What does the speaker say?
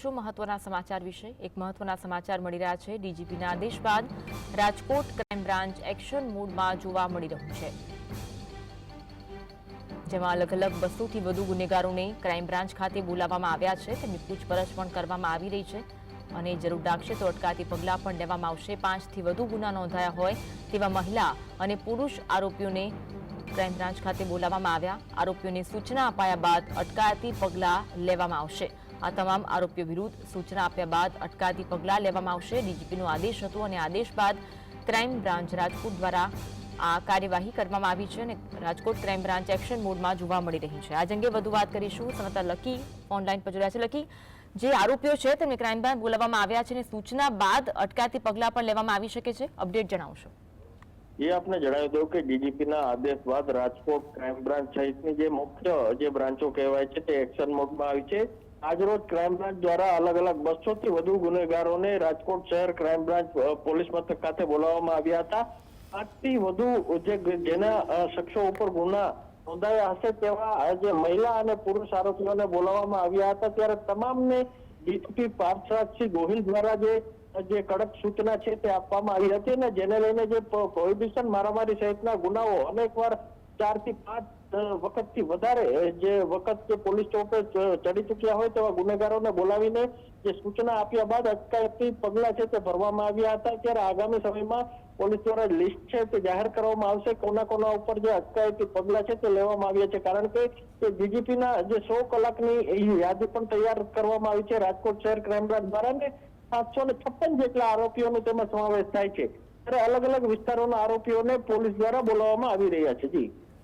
શું મહત્વના સમાચાર વિશે? એક મહત્વના સમાચાર મળી રહ્યા છે. ડીજીપીના આદેશ બાદ રાજકોટ ક્રાઇમ બ્રાન્ચ એક્શન મોડમાં જોવા મળી રહ્યું છે. જેમાં અલગ અલગ બસોથી વધુ ગુનેગારોને ક્રાઇમ બ્રાન્ચ ખાતે બોલાવવામાં આવ્યા છે. તેમની પૂછપરછ પણ કરવામાં આવી રહી છે. અને જરૂર લાગશે તો અટકાતી પગલાં પણ લેવામાં આવશે. પાંચથી વધુ ગુના નોંધાયા હોય તેવા મહિલા અને પુરુષ આરોપીઓને ક્રાઇમ બ્રાન્ચ ખાતે બોલાવવામાં આવ્યા. આરોપીઓને સૂચના અપાયા બાદ અટકાયતી પગલાં લેવામાં આવશે. આ તમામ આરોપીઓ વિરુદ્ધ સૂચના આપ્યા બાદ અટકાતી પગલાં લેવામાં આવશે. ડીજીપીનો આદેશ હતો અને આદેશ બાદ ક્રાઇમ બ્રાન્ચ રાજકોટ દ્વારા આ કાર્યવાહી કરવામાં આવી છે અને રાજકોટ ક્રાઇમ બ્રાન્ચ એક્શન મોડમાં જોવા મળી રહી છે. આજ અંગે વધુ વાત કરીશું. સંવાદદાતા લકી ઓનલાઈન પર જોડાયા છે. લકી, જે આરોપીઓ છે તેમને ક્રાઇમ બ્રાન્ચ બોલાવવામાં આવ્યા છે અને સૂચના બાદ અટકાતી પગલાં પણ લેવામાં આવી શકે છે. અપડેટ જણાવશો. એ આપને જણાવી દઉં કે ડીજીપીના આદેશ બાદ રાજકોટ ક્રાઇમ બ્રાન્ચ સહિતની જે મુખ્ય જે બ્રાન્ચો કહેવાય છે તે એક્શન મોડમાં આવી છે. આજરોજ ક્રાઇમ બ્રાન્ચ દ્વારા અલગ અલગ બસો થી વધુ ગુનેગારોને રાજકોટ શહેર ક્રાઇમ બ્રાન્ચ પોલીસ મથક ખાતે બોલાવવામાં આવ્યા હતા. આજથી વધુ જેના શખ્સો ઉપર ગુના નોંધાયા હશે તેવા જે મહિલા અને પુરુષ આરોપીઓને બોલાવવામાં આવ્યા હતા. ત્યારે તમામને ડીસીપી પાર્થરાજસિંહ ગોહિલ દ્વારા જે જે કડક સૂચના છે તે આપવામાં આવી હતી ને જેને લઈને જે પ્રોહિબિશન મારામારી સહિતના ગુનાઓ અનેકવાર ચારથી પાંચ વખતથી વધારે જે વખત જે પોલીસ ચોકે ચડી ચૂક્યા હોય તેવા ગુનેગારોને બોલાવીને જે સૂચના આપ્યા બાદ અટકાયતી પગલા છે તે ભરવામાં આવ્યા હતા. ત્યારે આગામી સમયમાં પોલીસ દ્વારા લિસ્ટ છે તે જાહેર કરવામાં આવશે. કોના કોના ઉપર જે અટકાયતી પગલા છે તે લેવામાં આવ્યા છે. કારણ કે તે ડીજીપીના જે સો કલાકની યાદી પણ તૈયાર કરવામાં આવી છે. રાજકોટ શહેર ક્રાઇમ બ્રાન્ચ દ્વારા ને સાતસો ને છપ્પન જેટલા આરોપીઓનો તેમાં સમાવેશ થાય છે. ત્યારે અલગ અલગ વિસ્તારોના આરોપીઓને પોલીસ દ્વારા બોલાવવામાં આવી રહ્યા છે. જી.